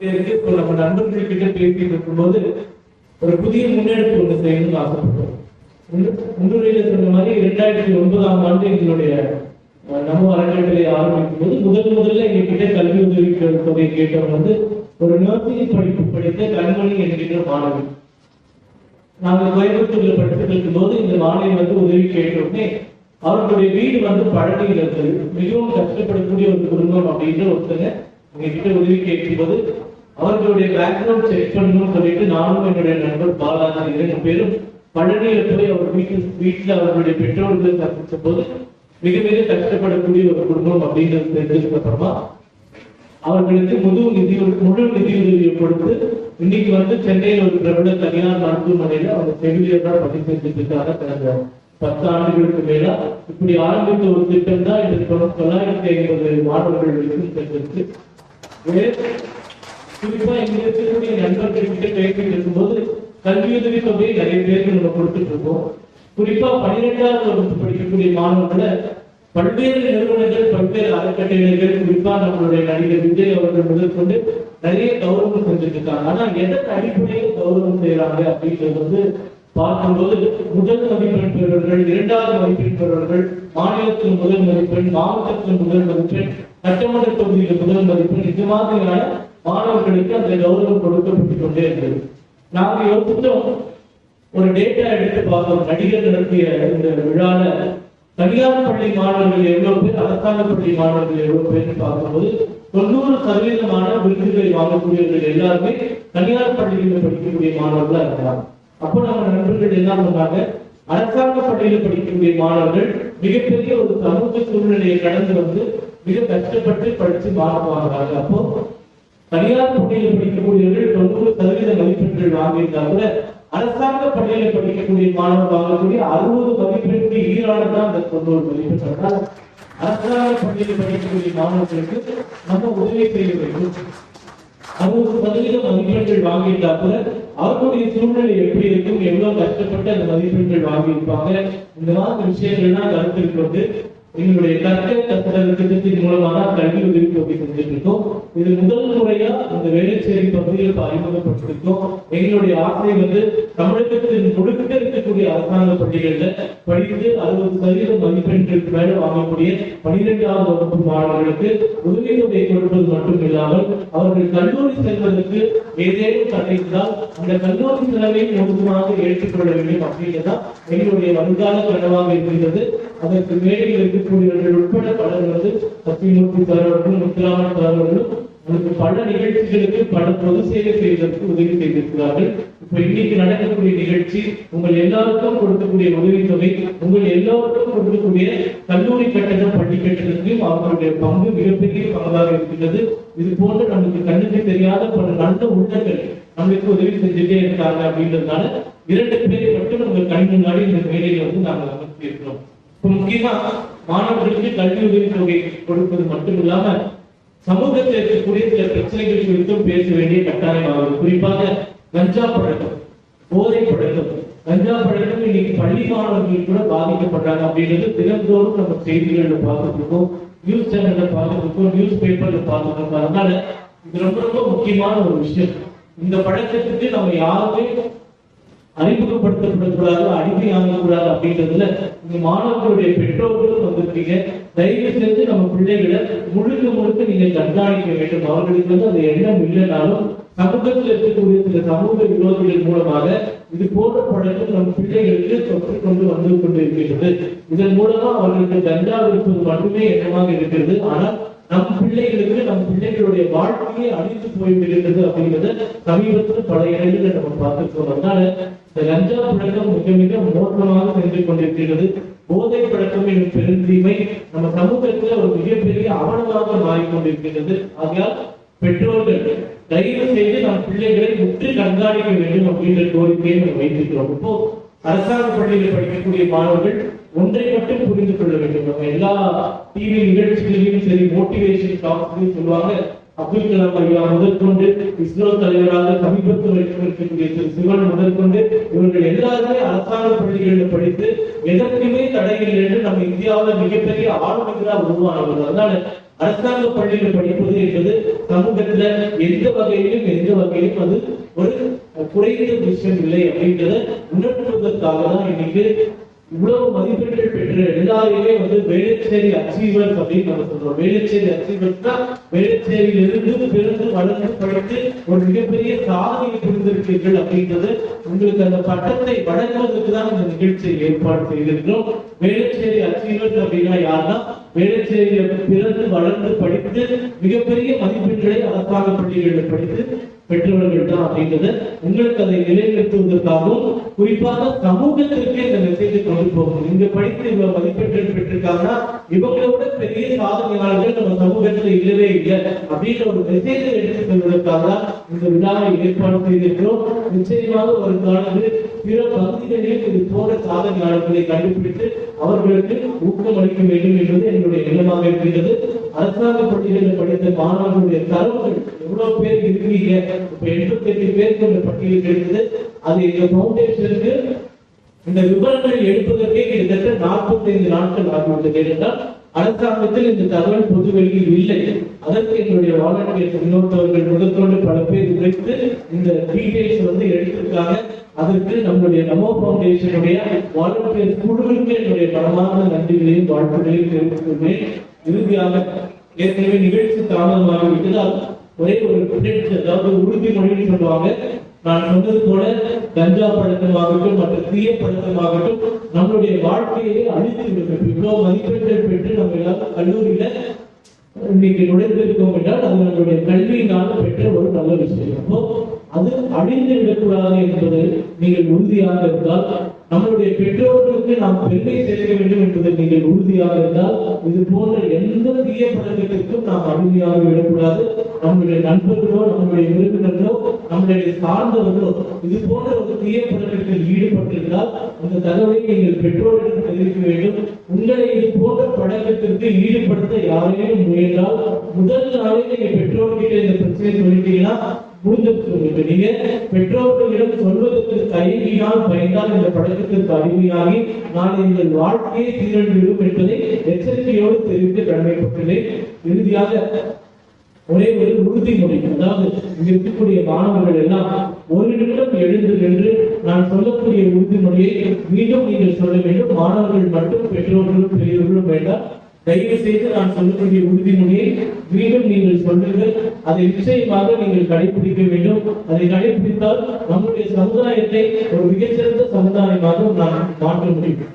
இப்போ நம்ம நண்பர்கள் கிட்ட பேசிட்டு இருக்கும்போது ஒரு புதிய முன்னெடுப்பு ஒன்று செய்யணும்னு ஆசைப்பட்டோம் முன்னுரையில சொன்ன மாதிரி இரண்டாயிரத்தி ஒன்பதாம் ஆண்டு எங்களுடைய நம்ம அறக்கட்டளை ஆரம்பிக்கும் போது முதல் முதல்ல எங்ககிட்ட கல்வி உதவி தொகை கேட்டவங்க வந்து ஒரு நர்சிங் படிப்பு படித்த கண்மணி என்கின்ற மாணவி. நாங்கள் கோயம்புத்தூர்ல கட்டிருக்கும் போது இந்த மாணவி வந்து உதவி கேட்ட உடனே அவர்களுடைய வீடு வந்து பழனியில் இருக்குது மிகவும் கஷ்டப்படக்கூடிய ஒரு குடும்பம் அப்படின்ற ஒருத்தங்க எங்ககிட்ட உதவி உதவி கேட்கும்போது அவர்களுடைய பேக்ரவுண்ட் செக் பண்ணணும்னு சொல்லிட்டு நானும் என்னுடைய நண்பர் பாலாஜி இரண்டு பேரும் பழனியில போய் அவர் வீட்டில் வீட்டுல அவர்களுடைய பெற்றோர்கள் சந்திச்ச போது மிக மிக கஷ்டப்படக்கூடிய ஒரு குடும்பம் அப்படின்றது தெரிஞ்சதுக்கு அப்புறமா அவர்களுக்கு முழு நிதி முழு நிதி உதவியை கொடுத்து இன்னைக்கு வந்து சென்னையில் ஒரு பிரபல தனியார் மருத்துவமனையில அவங்க செவிலியரா பணி செஞ்சுட்டு இருக்காங்க கடந்த பத்து ஆண்டுகளுக்கு மேல. இப்படி ஆரம்பித்த ஒரு திட்டம் தான் இது தொள்ளாயிரத்தி ஐம்பது மாணவர்களுக்கு சென்றிருக்கு குறிப்பா இங்க இருக்கக்கூடிய நண்பர்கள் கிட்ட பேசிட்டு இருக்கும்போது கல்வியுதவி தொகையை நிறைய பேருக்கு நம்ம கொடுத்துட்டு இருக்கோம். குறிப்பா பன்னிரெண்டாவது வகுப்பு படிக்கக்கூடிய மாணவர்களை பல்வேறு நிறுவனங்கள் பல்வேறு அறக்கட்டளைகள் குறிப்பா நம்மளுடைய நடிகர் விஜய் அவர்கள் முதற்கொண்டு நிறைய கௌரவம் செஞ்சுட்டு இருக்காங்க ஆனா எதன் அடிப்படையில் கௌரவம் செய்யறாங்க அப்படின்றது வந்து பார்க்கும்போது முதல் மதிப்பெண் பெறுவர்கள் இரண்டாவது மதிப்பெண் பெறுவர்கள் மாநிலத்தின் முதல் மதிப்பெண் மாவட்டத்தின் முதல் மதிப்பெண் சட்டமன்ற தொகுதியில் முதல் மதிப்பெண் இது மாதிரியான மாணவர்களுக்கு அந்த கௌரவம் கொடுக்கப்பட்டு கொண்டே இருந்தது. நாங்க யோசித்தோம் ஒரு டேட்டா எடுத்து பார்த்தோம். நடிகர் நடத்திய இந்த விழால தனியார் பள்ளி மாணவர்கள் எவ்வளவு பேர் அரசாங்க பள்ளி மாணவர்கள் எவ்வளவு பேர் பார்க்கும்போது தொண்ணூறு சதவீதமான விருதுகளை வாங்கக்கூடியவர்கள் எல்லாருமே தனியார் பள்ளிகளில் படிக்கக்கூடிய மாணவர்களா இருக்கிறாங்க அப்போ நம்ம நண்பர்கள் என்ன சொன்னாங்க அரசாங்க பள்ளியில் படிக்கக்கூடிய மாணவர்கள் மிகப்பெரிய ஒரு சமூக சூழ்நிலையை கடந்து வந்து மிக கஷ்டப்பட்டு படிச்சு மார்க் வாங்குறாங்க. அப்போ தனியார் பள்ளியில் படிக்கக்கூடியவர்கள் தொண்ணூறு சதவீத மதிப்பெண்கள் வாங்கியிருந்தா கூட அரசாங்க பள்ளியில் படிக்கக்கூடிய மாணவர் வாங்கக்கூடிய அறுபது மதிப்பெண்கள் ஈரான தான் அந்த தொண்ணூறு மதிப்பெண்கள் அரசாங்க பள்ளியில் படிக்கக்கூடிய மாணவர்களுக்கு நம்ம உதவி செய்ய வேண்டும். அறுபது சதவீத மதிப்பெண்கள் வாங்கியிருந்தா கூட அவர்களுடைய சூழ்நிலை எப்படி இருக்கும் எவ்வளவு கஷ்டப்பட்டு அந்த மதிப்பெண்கள் வாங்கியிருப்பாங்க இந்த மாதிரி விஷயங்கள்லாம் கருத்தில் கொண்டு எங்களுடைய கற்க கற்றல் மூலமாக கல்வி உதவி தொகை செஞ்சுட்டு இருக்கோம். இது முதல் முறையா அந்த வேலைச்சேரி பகுதியில் இப்ப அறிமுகப்படுத்திருக்கோம் எங்களுடைய ஆசை வந்து தமிழகத்தின் முழுக்க இருக்கக்கூடிய அரசாங்க பள்ளிகள்ல படித்து அறுபது சதவீத மதிப்பெண்களுக்கு மேல வாங்கக்கூடிய பனிரெண்டாவது வகுப்பு மாணவர்களுக்கு உதவித்தொகை கொடுப்பது மட்டும் இல்லாமல் அவர்கள் கல்லூரி செல்வதற்கு ஏதேனும் தடை இருந்தால் அந்த கல்லூரி செலவை முழுமையாக ஏற்றுக்கொள்ள வேண்டும் அப்படின்றதான் எங்களுடைய வருங்கால கனவாக இருக்கின்றது. அதற்கு மேடையில் இருக்கக்கூடியவர்கள் உட்பட பலர் வந்து சத்தியமூர்த்தி சார் அவர்களும் முத்துராமன் சார் நமக்கு பல நிகழ்ச்சிகளுக்கு பல பொது சேவை செய்வதற்கு உதவி செய்திருக்கிறார்கள். இப்ப இன்னைக்கு நடக்கக்கூடிய நிகழ்ச்சி உங்கள் எல்லாருக்கும் கொடுக்கக்கூடிய உதவித்தொகை உங்கள் எல்லோருக்கும் கொடுக்கக்கூடிய கல்லூரி கட்டணம் பள்ளி கட்டணத்திலும் அவர்களுடைய பங்கு மிகப்பெரிய பங்காக இருக்கின்றது. இது போன்று நமக்கு கண்ணுக்கு தெரியாத பல நல்ல உள்ளங்கள் நம்மளுக்கு உதவி செஞ்சுட்டே இருக்காங்க அப்படின்றதுனால இரண்டு பேரை மட்டும் உங்கள் கண் முன்னாடி இந்த மேடையில வந்து நாங்கள் அமர்த்தி இருக்கிறோம் முக்கியமா மாணவர்களுக்கு கல்வி உதவி தொகை கொடுப்பது மட்டும் இல்லாம சமூகத்தில் இருக்கக்கூடிய சில பிரச்சனைகள் குறித்தும் பேச வேண்டிய கட்டாயமாகும். குறிப்பாக கஞ்சா பழக்கம் போதை பழக்கம். கஞ்சா பழக்கம் இன்னைக்கு பள்ளி மாணவர்கள் கூட பாதிக்கப்படுறாங்க அப்படின்றது தினந்தோறும் நம்ம செய்திகள்ல பார்த்துருக்கோம் நியூஸ் சேனல்ல பார்த்துருக்கோம் நியூஸ் பேப்பர்ல பார்த்துருக்கோம் அதனால இது ரொம்ப ரொம்ப முக்கியமான ஒரு விஷயம். இந்த பழக்கத்துக்கு நம்ம யாருமே அறிமுகப்படுத்தப்படக்கூடாது அடிமை ஆகக்கூடாது அப்படின்றதுல இந்த மாணவர்களுடைய பெற்றோர்களும் வந்திருக்கீங்க. தயவு செஞ்சு நம்ம பிள்ளைகளை முழுக்க முழுக்க நீங்க கண்காணிக்க வேண்டும். அவர்களுக்கு வந்து அந்த எண்ணம் இல்லைனாலும் சமூகத்தில் இருக்கக்கூடிய சில சமூக விரோதிகள் மூலமாக இது போன்ற பழக்கம் நம் பிள்ளைகளுக்கு தொற்று கொண்டு வந்து கொண்டு இருக்கின்றது இதன் மூலமா அவர்களுக்கு கஞ்சா இருப்பது மட்டுமே எண்ணமாக இருக்கிறது. ஆனால் நம் பிள்ளைகளுக்கு நம் பிள்ளைகளுடைய வாழ்க்கையை அழித்து போய்விடுகிறது அப்படிங்கிறது சமீபத்தில் பல இடங்களில் நம்ம பார்த்துருக்கோம். அதனால இந்த லஞ்சா பழக்கம் மிக மிக மோசமாக சென்று கொண்டிருக்கிறது. போதை பழக்கம் எனும் பெருந்தீமை நம்ம சமூகத்துல ஒரு மிகப்பெரிய அவலமாக மாறிக்கொண்டிருக்கிறது ஆகையால் பெற்றோர்கள் தயவு செய்து நம் பிள்ளைகளை முற்று கண்காணிக்க வேண்டும் அப்படின்ற கோரிக்கையை நம்ம வைத்திருக்கிறோம். இப்போ அரசாங்க பள்ளியில் படிக்கக்கூடிய மாணவர்கள் ஒன்றை மட்டும் புரிந்து கொள்ள வேண்டும். நம்ம எல்லா டிவி நிகழ்ச்சி சரி மோட்டிவேஷன் டாக்ஸ் சொல்லுவாங்க. அப்துல் கலாம் ஐயா முதற்கொண்டு இஸ்ரோ தலைவராக சமீபத்து வரைக்கும் இருக்கக்கூடிய திரு சிவன் முதற்கொண்டு இவர்கள் எல்லாருமே அரசாங்க பள்ளிகளில் படித்து எதற்குமே தடைகள் என்று நம்ம இந்தியாவில் மிகப்பெரிய ஆளுநர்களாக உருவானவர்கள். அதனால அரசாங்க பள்ளியில் படிப்பது என்பது சமூகத்துல எந்த வகையிலும் எந்த வகையிலும் அது ஒரு குறைந்த விஷயம் இல்லை அப்படின்றத உணர்த்துவதற்காக தான் இன்னைக்கு இவ்வளவு மதிப்பெண்கள் பெற்ற எல்லாருமே வந்து வேளச்சேரி அச்சீவர்ஸ் அப்படின்னு நம்ம சொல்றோம். வேளச்சேரி அச்சீவர்ஸ் தான் வேளச்சேரியிலிருந்து பிறந்து வளர்ந்து படித்து ஒரு மிகப்பெரிய சாதனை புரிந்திருக்கீர்கள் அப்படின்றது உங்களுக்கு அந்த பட்டத்தை வழங்குவதற்கு தான் இந்த நிகழ்ச்சியை ஏற்பாடு செய்திருக்கிறோம். வேளச்சேரி அச்சீவர்ஸ் அப்படின்னா யாருன்னா வேளச்சேரியில பிறந்து வளர்ந்து படித்து மிகப்பெரிய மதிப்பெண்களை அரசாங்க பள்ளிகளில் படித்து பெற்றவர்கள் தான் அப்படின்றது. உங்களுக்கு அதை நிலைநிறுத்துவதற்காகவும் குறிப்பாக சமூகத்திற்கு இந்த மெசேஜை கொண்டு போகணும். இங்க படித்து இவங்க மதிப்பெற்று பெற்றிருக்காங்கன்னா இவங்களை விட பெரிய சாதனையாளர்கள் நம்ம சமூகத்துல இல்லவே இல்லை. அப்படின்ற ஒரு மெசேஜை எடுத்து செல்வதற்காக தான் இந்த விழாவை ஏற்பாடு செய்திருக்கிறோம். நிச்சயமாக ஒரு காலத்தில் பிற பகுதிகளில் இது போன்ற சாதனையாளர்களை கண்டுபிடித்து அவர்களுக்கு ஊக்கம் அளிக்க வேண்டும் என்பது என்னுடைய எண்ணமாக இருக்கின்றது. அரசாங்க பட்டியலில் படித்த மாணவர்களுடைய தரவுகள் எவ்வளவு பேர் இருக்கீங்க இப்ப எண்பத்தி எட்டு பேருக்கு அந்த பட்டியல் கிடைத்தது அது எங்க பவுண்டேஷனுக்கு இந்த விவரங்களை எடுப்பதற்கே கிட்டத்தட்ட நாற்பத்தைந்து நாட்கள் ஆகிவிட்டது ஏனென்றால் அரசாங்கத்தில் இந்த தகவல் பொதுவெளியில் இல்லை. அதற்கு எங்களுடைய வாலண்டியர் இன்னொருத்தவர்கள் முகத்தோடு பல பேர் உழைத்து இந்த டீடைல்ஸ் வந்து எடுத்திருக்காங்க. அதற்கு நம்முடைய நமோ பவுண்டேஷனுடைய வாலண்டியர் குழுவிற்கு என்னுடைய மனமார்ந்த நன்றிகளையும் வாழ்த்துக்களையும் தெரிவித்துள்ளேன் இறுதியாக ஏற்கனவே நிகழ்ச்சி தாமதமாகிவிட்டதால் ஒரே ஒரு அதாவது உறுதிமொழின்னு சொல்லுவாங்க நான் சொன்னது போல கஞ்சா பழக்கமாகட்டும் மற்ற தீய பழக்கமாகட்டும் நம்மளுடைய வாழ்க்கையை அழித்து விடுகிறது இவ்வளவு மதிப்பெண்கள் பெற்று நம்ம எல்லாரும் கல்லூரியில இன்னைக்கு நுழைந்திருக்கோம் என்றால் அது நம்மளுடைய கல்வியினால் பெற்ற ஒரு நல்ல விஷயம். அப்போ அது அழிந்து விடக்கூடாது என்பது நீங்கள் உறுதியாக இருந்தால் நம்மளுடைய பெற்றோர்களுக்கு நாம் பெருமை சேர்க்க வேண்டும் என்பதில் நீங்கள் உறுதியாக இருந்தால் இது போன்ற எந்த தீய பழக்கத்திற்கும் நாம் அடிமையாக விடக்கூடாது. நம்முடைய நண்பர்களோ நம்முடைய விருந்தினர்களோ நம்மளுடைய சார்ந்தவர்களோ இது போன்ற ஒரு தீய பழக்கத்தில் ஈடுபட்டிருந்தால் அந்த தகவலை நீங்கள் பெற்றோரிடம் தெரிவிக்க வேண்டும். உங்களை இது போன்ற பழக்கத்திற்கு ஈடுபடுத்த யாரையும் முயன்றால் முதல் நாளே நீங்க பெற்றோர்கிட்ட இந்த பிரச்சனையை சொல்லிட்டீங்கன்னா முடிஞ்சிருச்சு பெற்றோர்களிடம் சொல்வதற்கு தயங்கினால் பயந்தால் இந்த பழக்கத்திற்கு அடிமையாகி நான் எங்கள் வாழ்க்கையை சீரழிவிடும் என்பதை எச்சரிக்கையோடு தெரிவிக்க கடமைப்பட்டுள்ளேன். இறுதியாக ஒரே ஒரு உறுதிமொழி அதாவது இங்க இருக்கக்கூடிய மாணவர்கள் எல்லாம் ஒரு நிமிடம் எழுந்து நின்று நான் சொல்லக்கூடிய உறுதிமொழியை மீண்டும் நீங்கள் சொல்ல வேண்டும். மாணவர்கள் மட்டும் பெற்றோர்களும் பெரியவர்களும் வேண்டாம். தயவு செய்து நான் சொல்லக்கூடிய உறுதிமொழியை மீண்டும் நீங்கள் சொல்லுங்கள். அதை நிச்சயமாக நீங்கள் கடைபிடிக்க வேண்டும். அதை கடைபிடித்தால் நம்முடைய சமுதாயத்தை ஒரு மிகச்சிறந்த சமுதாயமாக நாம் மாற்ற முடியும்.